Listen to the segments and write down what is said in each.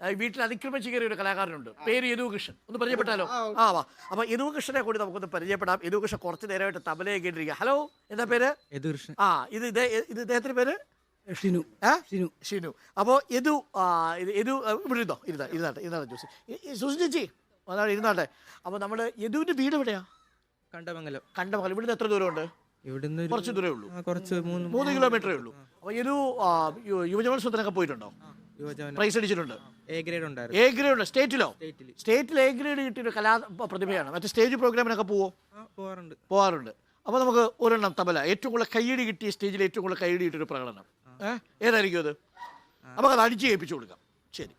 വീട്ടിൽ അതിക്രമം ചെയ്യുന്ന ഒരു കലാകാരനുണ്ട്. പേര് യദുകൃഷ്ണൻ. ഒന്ന് പരിചയപ്പെട്ടാലോ? ആ വാ. അപ്പൊ യദുകൃഷ്ണനെ കൂടി നമുക്കൊന്ന് പരിചയപ്പെടാം. യദുകൃഷ്ണൻ കുറച്ച് നേരമായിട്ട് തബലയെ കേട്ടിരിക്കുക ഹലോ എന്താ പേര്? യദുകൃഷ്ണൻ. ആ ഇത് ഇതേ ഇദ്ദേഹത്തിന്റെ പേര്? ഷിനു. ഏ? ഷിനു. ഷിനു. അപ്പോൾ യദു ആ, യദു ഇവിടെ ഇരുന്നോ? ഇരുന്നാ ഇരുന്നാട്ടെ ഇരുന്നാട്ടെ ജോസി. ഈ- ഈ സുസി ചേച്ചി അതാണ് ഇരുന്നാട്ടെ. അപ്പോൾ നമ്മൾ യദുവിന്റെ വീട് എവിടെയാ? കണ്ടമംഗലം. കണ്ടമംഗലം. ഇവിടുന്ന് എത്ര ദൂരമുണ്ട് ഇവിടുന്ന് കുറച്ച് ദൂരമേ ഉള്ളൂ. ആ, കുറച്ച് മൂന്ന് മൂന്ന് കിലോമീറ്ററേ ഉള്ളൂ. അപ്പോൾ യദു യുവജനോത്സവത്തിനൊക്കെ പോയിട്ടുണ്ടോ? പ്രൈസ് അടിച്ചിട്ടുണ്ട്. എ ഗ്രേഡ് ഉണ്ടായിരുന്നു. എ ഗ്രേഡ് ഉണ്ട്. സ്റ്റേറ്റിലോ സ്റ്റേറ്റിൽ എ ഗ്രേഡ് കിട്ടിയൊരു കലാ പ്രതിഭയാണ്. മറ്റേ സ്റ്റേജ് പ്രോഗ്രാമിനൊക്കെ പോവോ? പോവാറുണ്ട്. അപ്പൊ അപ്പോൾ നമുക്ക് ഒരെണ്ണം തബല. ഏറ്റവും കൂടുതൽ കയ്യടി കിട്ടിയ സ്റ്റേജിൽ ഏറ്റവും കൂടുതൽ കയ്യടി കിട്ടിയൊരു പ്രകടനം. ഏതായിരിക്കും അത്? നമുക്ക് അത് അടിച്ച് കേൾപ്പിച്ചു കൊടുക്കാം. ശരി.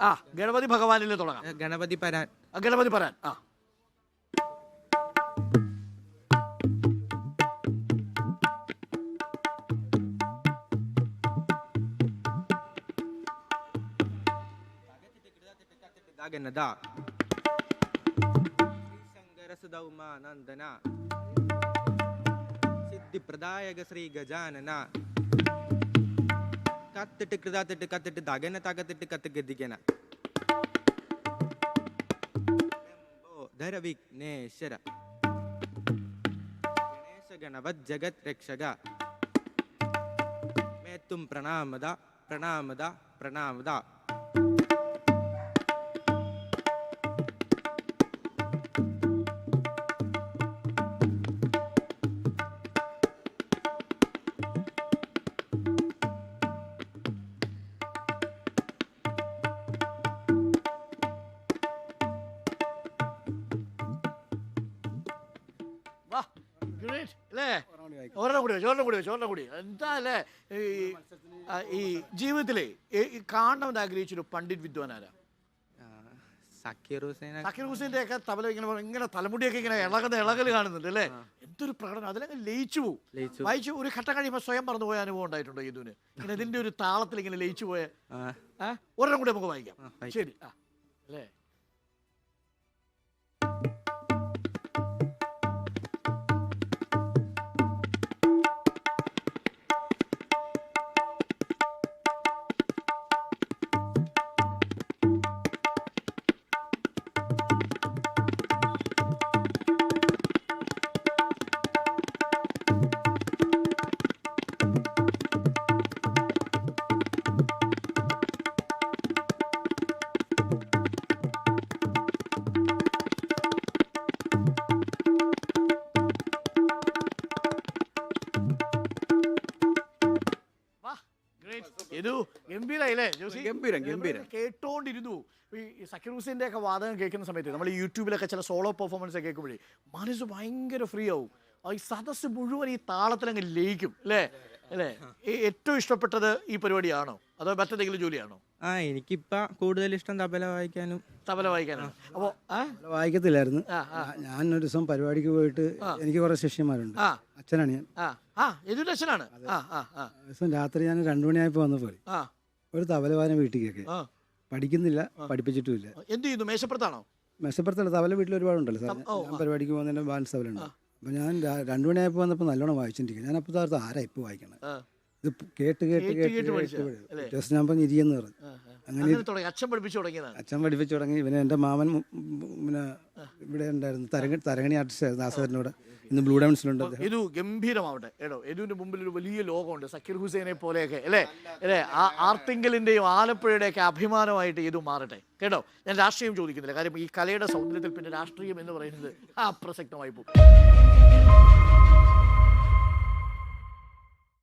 ആ ഗണപതി ഭഗവാനിൽ തുടങ്ങാം. ഗണപതി പരാൻ. ഗണപതി പരാൻ. ആ. ಗಗನದ ಸಂಗರಸದ ಉಮಾನಂದನ ಸಿದ್ಧಿ ಪ್ರದಾಯಕ ಶ್ರೀ ಗಜಾನನ ಕತ್ತಿಟ್ಟು ಕೃದಾತಿಟ್ಟು ಕತ್ತಿಟ್ಟು ದಗನ ತಗತಿಟ್ಟು ಕತ್ತಗೆ ದಿಗನ ಧರ ವಿಘ್ನೇಶ್ವರ ಗಣೇಶ ಗಣವದ್ ಜಗತ್ ರಕ್ಷಗ ಮೇತ್ತುಂ ಪ್ರಣಾಮದ ಪ್ರಣಾಮದ ಪ್ರಣಾಮದ വാ. ഗ്രേറ്റ് അല്ലേ? ഒരെണ്ണം കൂടി വെച്ചു ഒരെണ്ണം കൂടി വെച്ചു ഒരെണ്ണം കൂടി. എന്താ അല്ലേ? ഈ ഈ ജീവിതത്തിലെ ഈ- കാണണമെന്ന് ആഗ്രഹിച്ചൊരു പണ്ഡിറ്റ് വിദ്വാനാരാ? സക്കീർ ഹുസൈൻ സക്കീർ ഹുസൈന്റെ ഒക്കെ തബല ഇങ്ങനെ ഇങ്ങനെ തലമുടിയൊക്കെ ഇങ്ങനെ ഇളകുന്ന ഇളകൽ കാണുന്നുണ്ട് അല്ലേ? എന്തൊരു പ്രകടനം. അതിലങ്ങ് ലയിച്ചു പോകും. വായിച്ചു ഒരു ഘട്ടം കഴിയുമ്പോൾ സ്വയം മറന്നുപോയ അനുഭവം ഉണ്ടായിട്ടുണ്ടോ ഇതിന് ഇങ്ങനെ ഇതിന്റെ ഒരു താളത്തിൽ ഇങ്ങനെ ലയിച്ചു പോയ ഒരെണ്ണം കൂടി നമുക്ക് വായിക്കാം. ശരി. ആ. അല്ലേ? ഇത് ഗംഭീരായില്ലേ ജോസി? ഗംഭീരം, ഗംഭീരം. കേട്ടോണ്ടിരുന്നു. ഈ സക്കീർ ഹുസൈന്റെ ഒക്കെ വാദകം കേൾക്കുന്ന സമയത്ത് നമ്മൾ യൂട്യൂബിലൊക്കെ ചില സോളോ പെർഫോമൻസ് ഒക്കെ കേൾക്കുമ്പോഴേ മനസ്സ് ഭയങ്കര ഫ്രീ ആവും. ആ ഈ സദസ്സ് മുഴുവൻ ഈ താളത്തിലങ്ങ് ലയിക്കും അല്ലേ? അല്ലേ? ഈ ഏറ്റവും ഇഷ്ടപ്പെട്ടത് ഈ പരിപാടിയാണോ? അതോ മറ്റെന്തെങ്കിലും ജോലിയാണോ? ആ എനിക്കിപ്പ കൂടുതൽ ഇഷ്ടം തബല വായിക്കാനും. തബല വായിക്കാനാണ്. അപ്പോൾ വായിക്കത്തില്ലായിരുന്നു. ഞാൻ ഒരു ദിവസം പരിപാടിക്ക് പോയിട്ട് എനിക്ക് കുറേ ശിഷ്യന്മാരുണ്ട്. ആ. അച്ഛനാണ് ഞാൻ. ആ ആ ആ ആ ആ. ദിവസം രാത്രി ഞാൻ രണ്ടു മണിയായപ്പോൾ വന്നപ്പോൾ ആ. ഒരു തബലവാനം വീട്ടിലേക്ക്. ആ. പഠിക്കുന്നില്ല പഠിപ്പിച്ചിട്ടുമില്ല. എന്ത് ചെയ്യുന്നു? മേശപ്പുറത്താണോ? മേശപ്പുറത്തല്ല തവല വീട്ടിൽ ഒരുപാടുണ്ടല്ലോ സാർ ഓ, ഞാൻ പരിപാടിക്ക് പോകുന്നതിന് ബാലൻസ് തബലുണ്ട് അപ്പോൾ ഞാൻ രാ- രണ്ടു മണിയായപ്പോൾ വന്നപ്പോൾ നല്ലോണം വായിച്ചിട്ടിരിക്കും ഞാൻ അപ്പോൾ താർത്ത് ആരാ ഇപ്പോൾ വായിക്കണത് ആ. ഇത് കേട്ട് കേട്ട് കേട്ട് കേട്ട് പഠിച്ചതാ? ജസ്റ്റ് ഞാൻ പറഞ്ഞ് ഇരിയെന്ന് പറഞ്ഞു. ആ, ആ. അങ്ങനെ തുടങ്ങി. അച്ഛൻ പഠിപ്പിച്ചു തുടങ്ങിയതാണ്. അച്ഛൻ പഠിപ്പിച്ചു തുടങ്ങി. ഇവനെ എന്റെ മാമൻ പിന്നെ ഇവിടെ ഉണ്ടായിരുന്നു. തരങ്ങ തരങ്ങണി ആർട്ടിസ്റ്റ് കൂടെ ഇന്ന് ബ്ലൂ ഡയമണ്ട്സിലുണ്ട് അദ്ദേഹം. എതു ഗംഭീരമാവട്ടെ. എടോ എതുവിന്റെ മുമ്പിൽ ഒരു വലിയ ലോകമുണ്ട്. സക്കീർ ഹുസൈനെ പോലെയൊക്കെ അല്ലേ? അല്ലേ? ആ ആർത്തിങ്കലിന്റെയും ആലപ്പുഴയുടെയൊക്കെ അഭിമാനമായിട്ട് ഇത് മാറട്ടെ. കേട്ടോ? ഞാൻ രാഷ്ട്രീയം ചോദിക്കുന്നില്ല. കാര്യം ഈ കലയുടെ സൗന്ദര്യത്തിൽ പിന്നെ രാഷ്ട്രീയം എന്ന് പറയുന്നത് അപ്രസക്തമായി പോകും